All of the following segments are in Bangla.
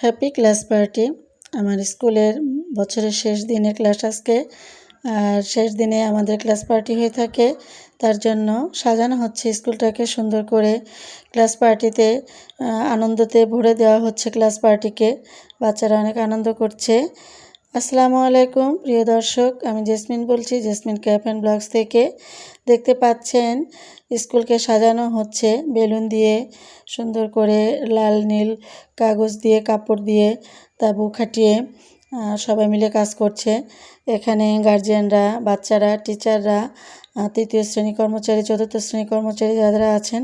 Happy class party. আমার স্কুলের বছরের শেষ দিনের ক্লাস আজকে। আর শেষ দিনে আমাদের ক্লাস পার্টি হয়ে থাকে। তার জন্য সাজানো হচ্ছে স্কুলটাকে সুন্দর করে। ক্লাস পার্টিতে আনন্দতে ভরে দেওয়া হচ্ছে ক্লাস পার্টিকে। বাচ্চারা অনেক আনন্দ করছে। আসসালামু আলাইকুম, প্রিয় দর্শক। আমি জেসমিন বলছি, জেসমিন ক্যাপ অ্যান্ড ব্লগস থেকে। দেখতে পাচ্ছেন, স্কুলকে সাজানো হচ্ছে। বেলুন দিয়ে সুন্দর করে লাল, নীল কাগজ দিয়ে, কাপড় দিয়ে তাবু খাটিয়ে সবাই মিলে কাজ করছে। এখানে গার্জিয়ানরা বাচ্চারা টিচাররা তৃতীয় শ্রেণি কর্মচারী, চতুর্থ শ্রেণি কর্মচারী যারা আছেন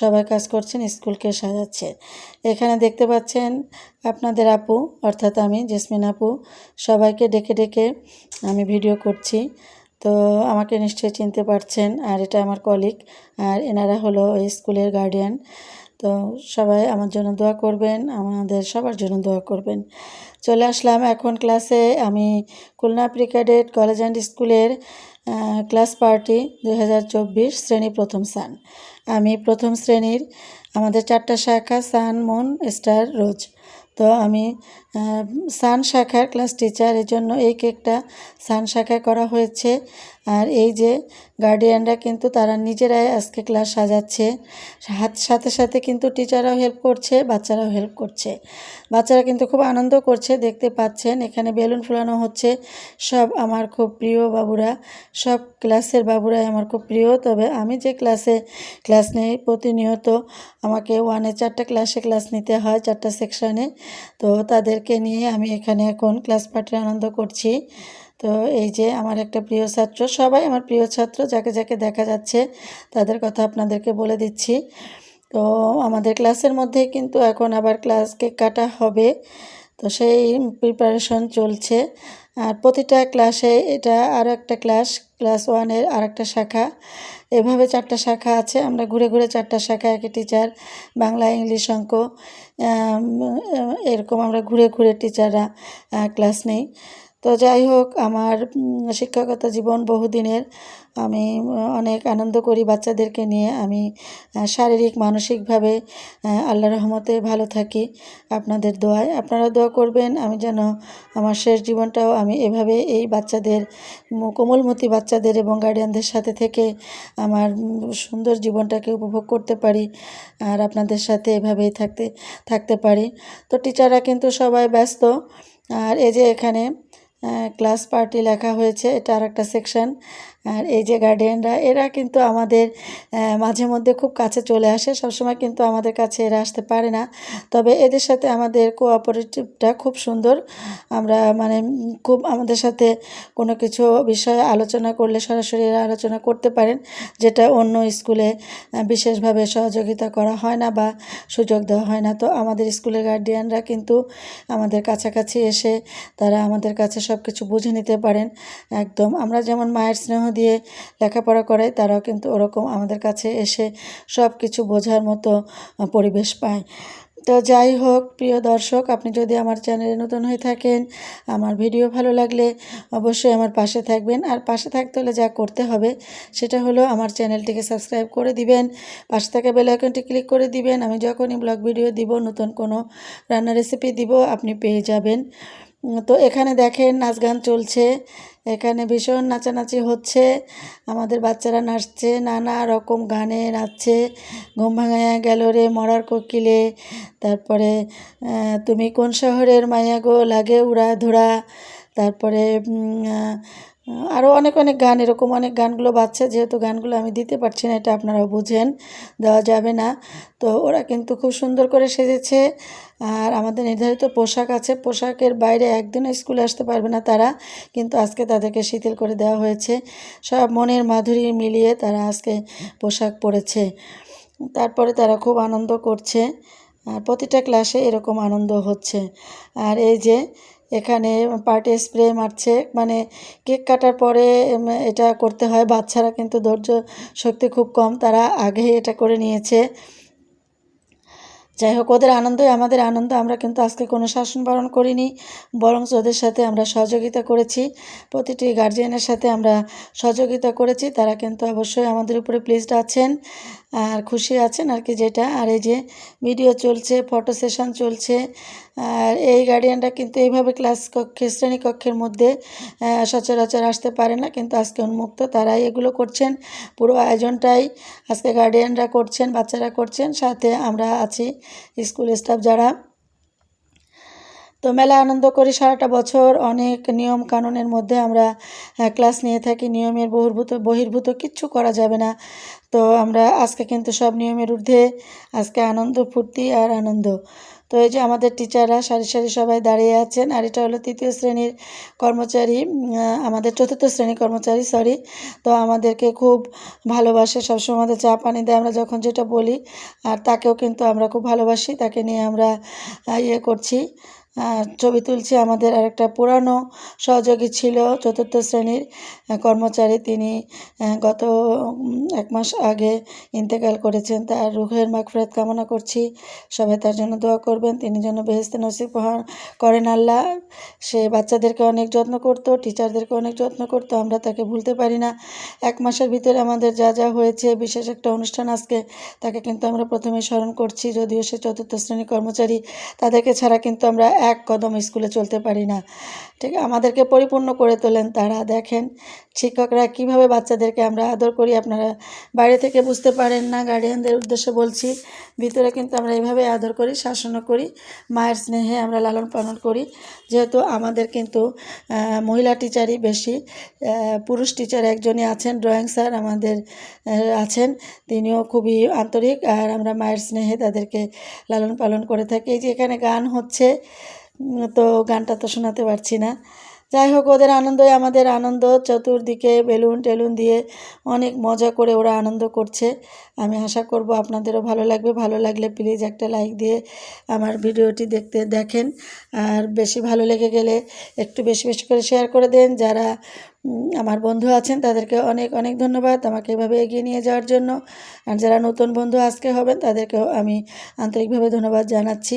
সবাই কাজ করছেন, স্কুলকে সাজাচ্ছে। এখানে দেখতে পাচ্ছেন আপনাদের আপু, অর্থাৎ আমি, জেসমিন আপু, সবাইকে ডেকে ডেকে আমি ভিডিও করছি। তো আমাকে নিশ্চয়ই চিনতে পারছেন, আর এটা আমার কলিগ আর এনারা হলো ওই স্কুলের গার্ডিয়ান তো সবাই আমার জন্য দোয়া করবেন, আমাদের সবার জন্য দোয়া করবেন। চলে আসলাম এখন ক্লাসে আমি খুলনা প্রিক্যাডেট কলেজ অ্যান্ড স্কুলের ক্লাস পার্টি দু হাজার চব্বিশ শ্রেণি প্রথম সান। আমি প্রথম শ্রেণির, আমাদের চারটা শাখা, সান, মুন, স্টার, রোজ। তো আমি সান শাখার ক্লাস টিচার। এর জন্য এই কেকটা সান শাখায় করা হয়েছে। আর এই যে গার্ডিয়ানরা কিন্তু তারা নিজেরাই আজকে ক্লাস সাজাচ্ছে। হাত সাথে সাথে কিন্তু টিচাররাও হেল্প করছে, বাচ্চারাও হেল্প করছে। বাচ্চারা কিন্তু খুব আনন্দ করছে, দেখতে পাচ্ছেন। এখানে বেলুন ফুলানো হচ্ছে। সব আমার খুব প্রিয় বাবুরা, সব ক্লাসের বাবুরাই আমার খুব প্রিয়। তবে আমি যে ক্লাসে, ক্লাস নেই, প্রতিনিয়ত আমাকে ওয়ানে চারটা ক্লাসে ক্লাস নিতে হয়, চারটা সেকশানে তো তাদেরকে নিয়ে আমি এখানে এখন ক্লাস পার্টির আনন্দ করছি। তো এই যে আমার একটা প্রিয় ছাত্র, সবাই আমার প্রিয় ছাত্র, যাকে যাকে দেখা যাচ্ছে তাদের কথা আপনাদেরকে বলে দিচ্ছি। তো আমাদের ক্লাসের মধ্যে কিন্তু এখন আবার ক্লাস কেক কাটা হবে। তো সেই প্রিপারেশন চলছে। আর প্রতিটা ক্লাসে এটা আরও একটা ক্লাস ক্লাস ওয়ানের আর একটা শাখা। এভাবে চারটা শাখা আছে। আমরা ঘুরে ঘুরে চারটা শাখা একই টিচার বাংলা, ইংলিশ, অঙ্ক এরকম আমরা ঘুরে ঘুরে টিচাররা ক্লাস নেই। তো যাই হোক, আমার শিক্ষকতা জীবন বহুদিনের। আমি অনেক আনন্দ করি বাচ্চাদেরকে নিয়ে। আমি শারীরিক, মানসিকভাবে আল্লাহ রহমতে ভালো থাকি আপনাদের দোয়ায়। আপনারা দোয়া করবেন, আমি যেন আমার শেষ জীবনটাও আমি এভাবে এই বাচ্চাদের কোমলমতি বাচ্চাদের এবং গার্ডিয়ানদের সাথে থেকে আমার সুন্দর জীবনটাকে উপভোগ করতে পারি আর আপনাদের সাথে এভাবেই থাকতে থাকতে পারি। তো টিচাররা কিন্তু সবাই ব্যস্ত। আর এই যে এখানে ক্লাস পার্টি লেখা হয়েছে। এটা আর একটা সেকশন আর এই যে গার্ডিয়ানরা এরা কিন্তু আমাদের মাঝে মধ্যে খুব কাছে চলে আসে। সবসময় কিন্তু আমাদের কাছে এরা আসতে পারে না। তবে এদের সাথে আমাদের কোঅপারেটিভটা খুব সুন্দর। আমরা মানে খুব আমাদের সাথে কোনো কিছু বিষয়ে আলোচনা করলে সরাসরি এরা আলোচনা করতে পারেন, যেটা অন্য স্কুলে বিশেষভাবে সহযোগিতা করা হয় না বা সুযোগ দেওয়া হয় না। তো আমাদের স্কুলের গার্ডিয়ানরা কিন্তু আমাদের কাছাকাছি এসে তারা আমাদের কাছে সব কিছু বুঝে নিতে পারেন। একদম আমরা যেমন মায়ের স্নেহ দিয়ে লেখাপড়া করাই তারাও কিন্তু ওরকম আমাদের কাছে এসে সব কিছু বোঝার মতো পরিবেশ পায়। তো যাই হোক, প্রিয় দর্শক, আপনি যদি আমার চ্যানেলে নতুন হয়ে থাকেন, আমার ভিডিও ভালো লাগলে অবশ্যই আমার পাশে থাকবেন। আর পাশে থাকতে হলে যা করতে হবে, সেটা হলো আমার চ্যানেলটিকে সাবস্ক্রাইব করে দিবেন, পাশে থাকা আইকনটি ক্লিক করে দিবেন। আমি যখনই ব্লগ ভিডিও দিব, নতুন কোনো রান্নার রেসিপি দিব, আপনি পেয়ে যাবেন। তো এখানে দেখেন নাচ গান চলছে। এখানে ভীষণ নাচানাচি হচ্ছে। আমাদের বাচ্চারা নাচছে, নানা রকম গানে নাচছে। ঘুম ভাঙাইয়া গেল রে মরার কোকিলে। তারপরে তুমি কোন শহরের মায়া গো? লাগে উড়া ধরা তারপরে আরও অনেক অনেক গান, এরকম অনেক গানগুলো বাচ্চা যেহেতু গানগুলো আমি দিতে পারছি না, এটা আপনারাও বুঝেন, দেওয়া যাবে না। তো ওরা কিন্তু খুব সুন্দর করে সেজেছে, আর আমাদের নির্ধারিত পোশাক আছে, পোশাকের বাইরে একদিনও স্কুলে আসতে পারবে না তারা, কিন্তু আজকে তাদেরকে শিথিল করে দেওয়া হয়েছে। সব মনের মাধুরী মিলিয়ে তারা আজকে পোশাক পরেছে। তারপরে তারা খুব আনন্দ করছে, আর প্রতিটা ক্লাসে এরকম আনন্দ হচ্ছে। আর এই যে এখানে পার্টি স্প্রে মারছে। মানে কেক কাটার পরে এটা করতে হয়। বাচ্চারা কিন্তু ধৈর্য শক্তি খুব কম। তারা আগেই এটা করে নিয়েছে। যাই হোক, ওদের আনন্দই আমাদের আনন্দ। আমরা কিন্তু আজকে কোনো শাসন পালন করিনি। বরং ওদের সাথে আমরা সহযোগিতা করেছি। প্রতিটি গার্জিয়ানের সাথে আমরা সহযোগিতা করেছি। তারা কিন্তু অবশ্যই আমাদের উপরে প্লিজড আছেন। আর খুশি আছেন আর কি যেটা। আর এই যে ভিডিও চলছে ফটো সেশন চলছে, আর এই গার্ডিয়ানরা কিন্তু এইভাবে ক্লাস কক্ষে, শ্রেণীকক্ষের মধ্যে সচরাচর আসতে পারে না। কিন্তু আজকে উন্মুক্ত তারাই এগুলো করছেন। পুরো আয়োজনটাই আজকে গার্ডিয়ানরা করছেন, বাচ্চারা করছেন। সাথে আমরা আছি স্কুল স্টাফ যারা। তো মেলা আনন্দ করি। সারাটা বছর অনেক নিয়ম কানুনের মধ্যে আমরা ক্লাস নিয়ে থাকি। নিয়মের বহির্ভূত বহির্ভূত কিচ্ছু করা যাবে না। তো আমরা আজকে কিন্তু সব নিয়মের ঊর্ধ্বে আজকে আনন্দ, ফুর্তি আর আনন্দ। তো এই যে আমাদের টিচাররা সারি সারি সবাই দাঁড়িয়ে আছেন আর এটা হলো তৃতীয় শ্রেণির কর্মচারী আমাদের চতুর্থ শ্রেণির কর্মচারী সরি তো আমাদেরকে খুব ভালোবাসে, সবসময় আমাদের চা পানি দেয়। আমরা যখন যেটা বলি, আর তাকেও কিন্তু আমরা খুব ভালোবাসি। তাকে নিয়ে আমরা ইয়ে করছি। ছবি তুলছি আমাদের আরেকটা পুরানো সহযোগী ছিল চতুর্থ শ্রেণির কর্মচারী। তিনি গত এক মাস আগে ইন্তেকাল করেছেন। তার রুহের মাগফিরাত কামনা করছি। সবাই তার জন্য দোয়া করবেন। তিনি যেন বেহেস্তে নসিব করেন আল্লাহ, সে বাচ্চাদেরকে অনেক যত্ন করতো, টিচারদেরকে অনেক যত্ন করতো। আমরা তাকে ভুলতে পারি না। এক মাসের ভিতরে আমাদের যা যা হয়েছে, বিশেষ একটা অনুষ্ঠান আজকে, তাকে কিন্তু আমরা প্রথমে স্মরণ করছি। যদিও সে চতুর্থ শ্রেণির কর্মচারী, তাদেরকে ছাড়া কিন্তু আমরা এক কদম স্কুলে চলতে পারি না। ঠিক? আমাদেরকে পরিপূর্ণ করে তোলেন তারা। দেখেন, শিক্ষকরা কীভাবে বাচ্চাদেরকে আমরা আদর করি আপনারা বাইরে থেকে বুঝতে পারেন না। গার্ডিয়ানদের উদ্দেশ্যে বলছি, ভিতরে কিন্তু আমরা এইভাবে আদর করি, শাসনও করি, মায়ের স্নেহে আমরা লালন পালন করি। যেহেতু আমাদের কিন্তু মহিলা টিচারই বেশি পুরুষ টিচার একজনই আছেন ড্রয়িং স্যার আমাদের আছেন। তিনিও খুবই আন্তরিক, আর আমরা মায়ের স্নেহে তাদেরকে লালন পালন করে থাকি। এই যে এখানে গান হচ্ছে তো গানটা তো শোনাতে পারছি না। যাই হোক, ওদের আনন্দই আমাদের আনন্দ। চতুর্দিকে বেলুন টেলুন দিয়ে অনেক মজা করে ওরা আনন্দ করছে। আমি আশা করব আপনাদেরও ভালো লাগবে। ভালো লাগলে প্লিজ একটা লাইক দিয়ে আমার ভিডিওটি দেখতে দেখেন। আর বেশি ভালো লেগে গেলে একটু বেশি বেশি করে শেয়ার করে দেন। যারা আমার বন্ধু আছেন, তাদেরকে অনেক অনেক ধন্যবাদ আমাকে এভাবে এগিয়ে নিয়ে যাওয়ার জন্য। আর যারা নতুন বন্ধু আজকে হবেন, তাদেরকেও আমি আন্তরিকভাবে ধন্যবাদ জানাচ্ছি।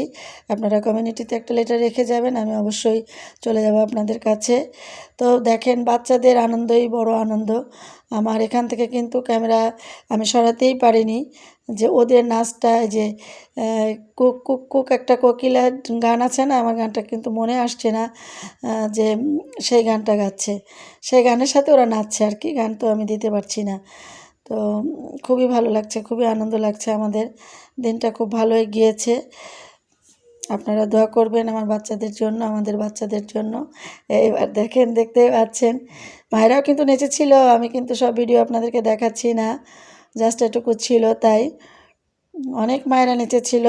আপনারা কমিউনিটিতে একটা লেটার রেখে যাবেন, আমি অবশ্যই চলে যাব আপনাদের কাছে। তো দেখেন, বাচ্চাদের আনন্দই বড় আনন্দ। আমার এখান থেকে কিন্তু ক্যামেরা আমি সরাতেই পারিনি যে ওদের নাচটা যে কুক কুক কুক একটা কোকিলা গান আছে না, আমার গানটা কিন্তু মনে আসছে না যে সেই গানটা গাচ্ছে। সেই গানের সাথে ওরা নাচছে আর কি, গান তো আমি দিতে পারছি না। তো খুবই ভালো লাগছে, খুবই আনন্দ লাগছে আমাদের। দিনটা খুব ভালোই গিয়েছে। আপনারা দোয়া করবেন আমার বাচ্চাদের জন্য, আমাদের বাচ্চাদের জন্য। এবার দেখেন, দেখতে পাচ্ছেন মায়েরাও কিন্তু নেচেছিল আমি কিন্তু সব ভিডিও আপনাদেরকে দেখাচ্ছি না, জাস্ট এটুকু ছিল তাই। অনেক মায়েরা নেচেছিল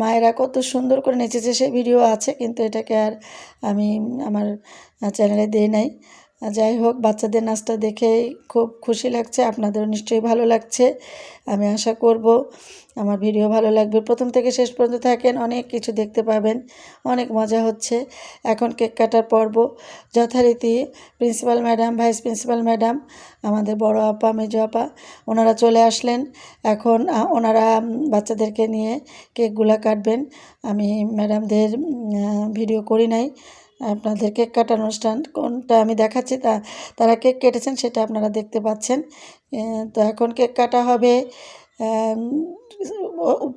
মায়েরা কত সুন্দর করে নেচেছে সেই ভিডিও আছে, কিন্তু এটাকে আর আমি আমার চ্যানেলে দিই নাই। যাই হোক, বাচ্চাদের নাচটা দেখে খুব খুশি লাগছে, আপনাদেরও নিশ্চয়ই ভালো লাগছে। আমি আশা করব আমার ভিডিও ভালো লাগবে। প্রথম থেকে শেষ পর্যন্ত থাকেন, অনেক কিছু দেখতে পাবেন, অনেক মজা হচ্ছে। এখন কেক কাটার পর্ব যথারীতি principal madam, vice principal madam, আমাদের বড় আপা, মেজো আপা, ওনারা চলে আসলেন। এখন ওনারা বাচ্চাদেরকে নিয়ে কেকগুলা কাটবেন। আমি ম্যাডামদের ভিডিও করি নাই। আপনাদের কেক কাটার অনুষ্ঠান কোনটা আমি দেখাচ্ছি, তা তারা কেক কেটেছেন সেটা আপনারা দেখতে পাচ্ছেন। তো এখন কেক কাটা হবে।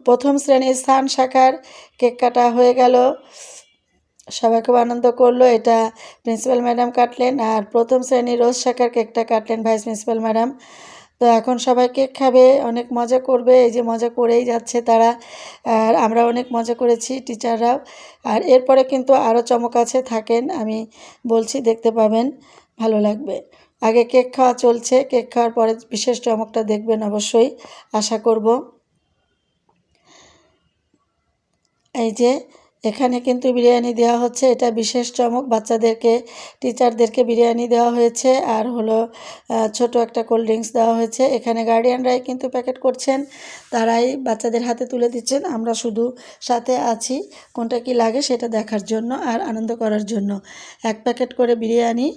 প্রথম শ্রেণির স্থান শাখার কেক কাটা হয়ে গেল। সবাই খুব আনন্দ করল, এটা প্রিন্সিপাল ম্যাডাম কাটলেন। আর প্রথম শ্রেণির রোজ শাখার কেকটা কাটলেন ভাইস প্রিন্সিপাল ম্যাডাম। তো এখন সবাই কেক খাবে, অনেক মজা করবে, এই যে মজা করেই যাচ্ছে তারা। আর আমরা অনেক মজা করেছি টিচাররাও। আর এরপরে কিন্তু আরও চমক আছে, থাকেন, আমি বলছি দেখতে পাবেন, ভালো লাগবে। আগে কেক খাওয়া চলছে, কেক খাওয়ার পরে বিশেষ চমকটা দেখবেন অবশ্যই, আশা করব। এই যে এখানে কিন্তু বিরিয়ানি দেওয়া হচ্ছে। এটা বিশেষ চমক। বাচ্চাদেরকে, টিচারদেরকে বিরিয়ানি দেওয়া হয়েছে। আর হলো ছোট একটা কোল্ড ড্রিঙ্কস দেওয়া হয়েছে। এখানে গার্ডিয়ানরাই কিন্তু প্যাকেট করছেন। তারাই বাচ্চাদের হাতে তুলে দিচ্ছেন। আমরা শুধু সাথে আছি। কোনটা কি লাগে সেটা দেখার জন্য আর আনন্দ করার জন্য। এক প্যাকেট করে বিরিয়ানি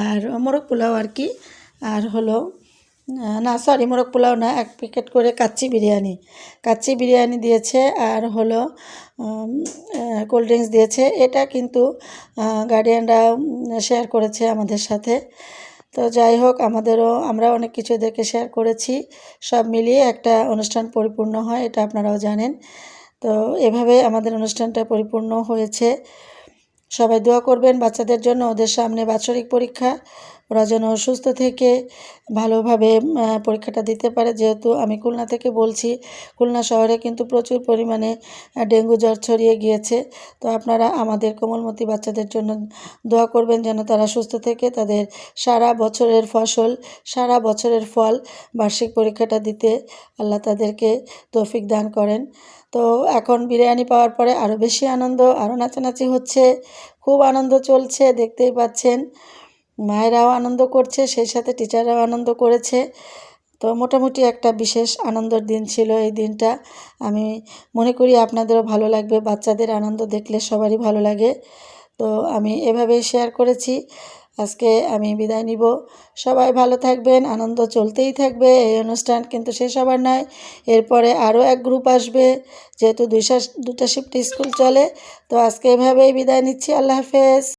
আর মোরগ পোলাও আর কি। আর হলো না সরি মোরগ পোলাও না, এক প্যাকেট করে কাচ্চি বিরিয়ানি। কাচ্চি বিরিয়ানি দিয়েছে আর হলো কোল্ড ড্রিঙ্কস দিয়েছে। এটা কিন্তু গার্ডিয়ানরা শেয়ার করেছে আমাদের সাথে। তো যাই হোক, আমাদেরও, আমরা অনেক কিছু এদেরকে শেয়ার করেছি। সব মিলিয়ে একটা অনুষ্ঠান পরিপূর্ণ হয়, এটা আপনারাও জানেন। তো এভাবে আমাদের অনুষ্ঠানটা পরিপূর্ণ হয়েছে। সবাই দোয়া করবেন বাচ্চাদের জন্য, ওদের সামনে বাৎসরিক পরীক্ষা। ওরা যেন সুস্থ থেকে ভালোভাবে পরীক্ষাটা দিতে পারে। যেহেতু আমি খুলনা থেকে বলছি, খুলনা শহরে কিন্তু প্রচুর পরিমাণে ডেঙ্গু জ্বর ছড়িয়ে গিয়েছে। তো আপনারা আমাদের কোমলমতি বাচ্চাদের জন্য দোয়া করবেন যেন তারা সুস্থ থেকে তাদের সারা বছরের ফসল, সারা বছরের ফল বার্ষিক পরীক্ষাটা দিতে আল্লাহ তাদেরকে তৌফিক দান করেন। তো এখন বিরিয়ানি পাওয়ার পরে আরও বেশি আনন্দ আরও নাচানাচি হচ্ছে, খুব আনন্দ চলছে, দেখতেই পাচ্ছেন। মায়েরাও আনন্দ করছে, সেই সাথে টিচাররাও আনন্দ করেছে। তো মোটামুটি একটা বিশেষ আনন্দের দিন ছিল এই দিনটা। আমি মনে করি আপনাদেরও ভালো লাগবে, বাচ্চাদের আনন্দ দেখলে সবারই ভালো লাগে। তো আমি এভাবেই শেয়ার করেছি। আজকে আমি বিদায় নিব। সবাই ভালো থাকবেন, আনন্দ চলতেই থাকবে, এই অনুষ্ঠান কিন্তু শেষ হবার নয়। এরপরে আরও এক গ্রুপ আসবে, যেহেতু দুইটা দুটা শিফট স্কুল চলে। তো আজকে এভাবেই বিদায় নিচ্ছি, আল্লাহ হাফেজ।